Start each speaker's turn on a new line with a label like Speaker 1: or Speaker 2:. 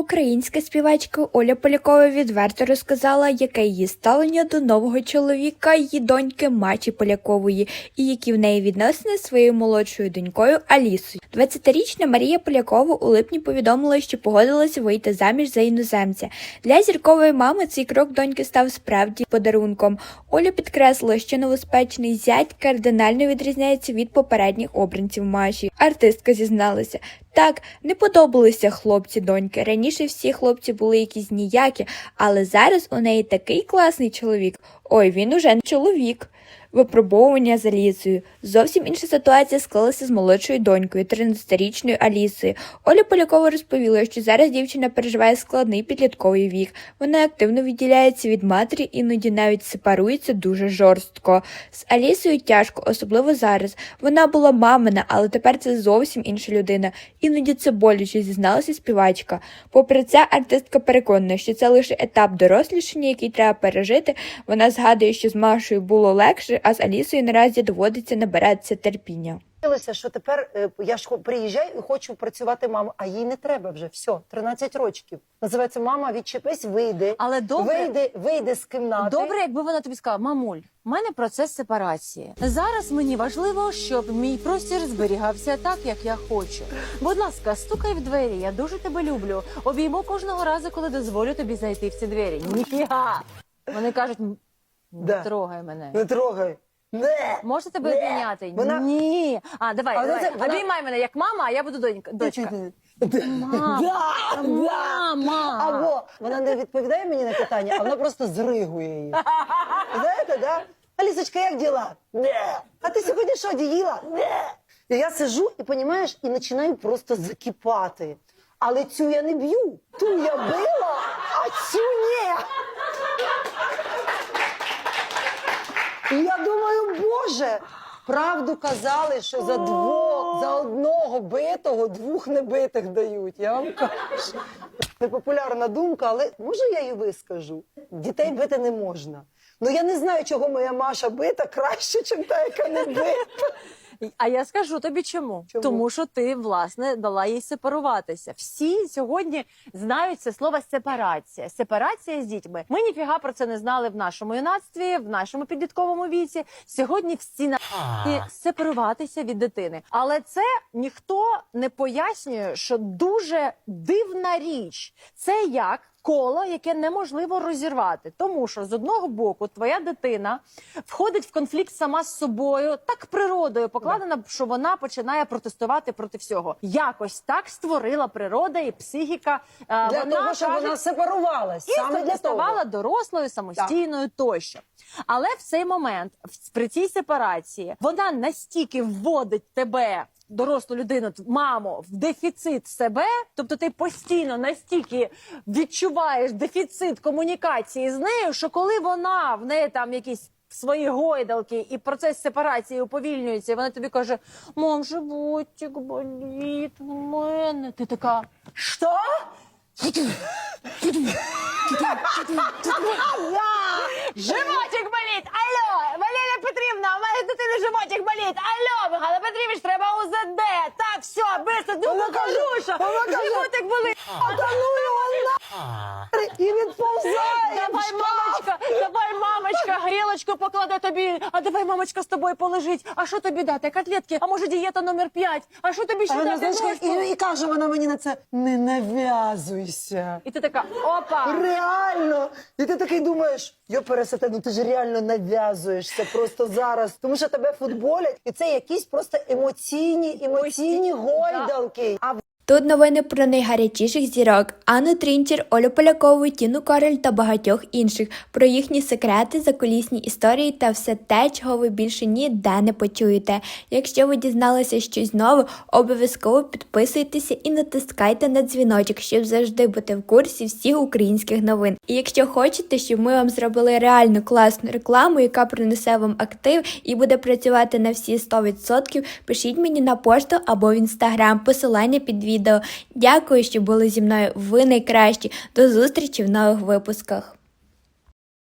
Speaker 1: Українська співачка Оля Полякова відверто розказала, яке її ставлення до нового чоловіка її доньки Мачі Полякової, і які в неї відносини з своєю молодшою донькою Алісою. 20-річна Марія Полякова у липні повідомила, що погодилася вийти заміж за іноземця. Для зіркової мами цей крок доньки став справді подарунком. Оля підкреслила, що новоспечений зять кардинально відрізняється від попередніх обранців Маші. Артистка зізналася. Так, не подобалися хлопці доньки. Раніше всі хлопці були якісь ніякі, але зараз у неї такий класний чоловік. Ой, він уже не чоловік. Випробовування з Алісою. Зовсім інша ситуація склалася з молодшою донькою, 13-річною Алісою. Оля Полякова розповіла, що зараз дівчина переживає складний підлітковий вік. Вона активно відділяється від матері, іноді навіть сепарується дуже жорстко. З Алісою тяжко, особливо зараз. Вона була мамина, але тепер це зовсім інша людина. Іноді це боляче, зізналася співачка. Попри це, артистка переконана, що це лише етап дорослішання, який треба пережити. Вона згадує, що з Машою було легше, а з Алісою наразі доводиться набиратися терпіння.
Speaker 2: Що тепер е, я ж хо- приїжджаю і хочу працювати мамою, а їй не треба вже. Все, 13 років. Називається мама, відчепись, вийди.
Speaker 3: Але добре,
Speaker 2: Вийди, вийди з кімнати.
Speaker 3: добре, якби вона тобі сказала, мамуль, в мене процес сепарації. Зараз мені важливо, щоб мій простір зберігався так, як я хочу. Будь ласка, стукай в двері. Я дуже тебе люблю. Обійму кожного разу, коли дозволю тобі зайти в ці двері. Ніфіга. Вони кажуть, «М, не
Speaker 2: Да.
Speaker 3: трогай мене.
Speaker 2: Не трогай. Не.
Speaker 3: Можна тебе
Speaker 2: Не.
Speaker 3: обійняти?
Speaker 2: Вона-
Speaker 3: Ні. А, давай,
Speaker 2: А
Speaker 3: давай.
Speaker 2: це- вона-
Speaker 3: обіймай мене як мама, а я буду донька. дочка. Мама.
Speaker 2: Да, да.
Speaker 3: Мама.
Speaker 2: Або вона не відповідає мені на питання, а вона просто зригує її. Знаєте, да? Алісочка, як діла? Не. А ти сьогодні що, діїла? Не. І я сижу і понімаєш, і починаю просто закипати. Але цю я не б'ю. Ту я била, а цю ні. І я думаю, Боже, правду казали, що за двох, за одного битого двох небитих дають. Я вам кажу. Непопулярна думка, але може я її вискажу? Дітей бити не можна. Ну я не знаю, чого моя Маша бита краще, ніж та, яка не бита.
Speaker 3: А я скажу тобі чому?
Speaker 2: Чому?
Speaker 3: Тому що ти власне дала їй сепаруватися. Всі сьогодні знають це слово сепарація. Сепарація з дітьми. Ми ніфіга про це не знали в нашому юнацтві, в нашому підлітковому віці. Сьогодні всі на сепаруватися від дитини. Але це ніхто не пояснює, що дуже дивна річ. Це як. Коло, яке неможливо розірвати, тому що з одного боку твоя дитина входить в конфлікт сама з собою, так природою покладена, що вона починає протестувати проти всього. Якось так створила природа і психіка.
Speaker 2: Для
Speaker 3: вона
Speaker 2: того, щоб вона сепарувалась.
Speaker 3: і
Speaker 2: Саме для
Speaker 3: ставала дорослою, самостійною тощо. Але в цей момент, при цій сепарації, вона настільки вводить тебе. Дорослу людину, маму, в дефіцит себе, тобто ти постійно настільки відчуваєш дефіцит комунікації з нею, що коли вона в неї там якісь свої гойдалки і процес сепарації уповільнюється, і вона тобі каже: Мам, животик болить у мене. Ти така, що? Животик болить! Алло! Валерія Петрівна, у мене дитини животик болить! Алло, Михайло Петрівич, треба УЗД! Быстро, ну
Speaker 2: каже-
Speaker 3: Животик болить!
Speaker 2: Та ну його на і відповзає.
Speaker 3: Давай, мамочка, давай, мамочка, грілочку покладе тобі. А давай, мамочка, з тобою полежить. А що тобі дати? Котлетки? А може дієта номер 5? А що тобі ще
Speaker 2: А вона,
Speaker 3: дати?
Speaker 2: знаєш, і, і каже вона мені на це: не нав'язуйся.
Speaker 3: І ти така, опа!
Speaker 2: Реально! І ти такий думаєш, йо пересете, ну ти ж реально нав'язуєшся просто зараз, тому що тебе футболять, і це якісь просто емоційні, емоційні гойдалки. А
Speaker 1: Тут новини про найгарячіших зірок Анну Трінчер, Олю Полякову, Тіну Король та багатьох інших, про їхні секрети, закулісні історії та все те, чого ви більше ніде не почуєте. Якщо ви дізналися щось нове, обов'язково підписуйтеся і натискайте на дзвіночок, щоб завжди бути в курсі всіх українських новин. І якщо хочете, щоб ми вам зробили реально класну рекламу, яка принесе вам актив і буде працювати на всі 100%, пишіть мені на пошту або в інстаграм, посилання під відео. Дякую, що були зі мною. Ви найкращі. До зустрічі в нових випусках.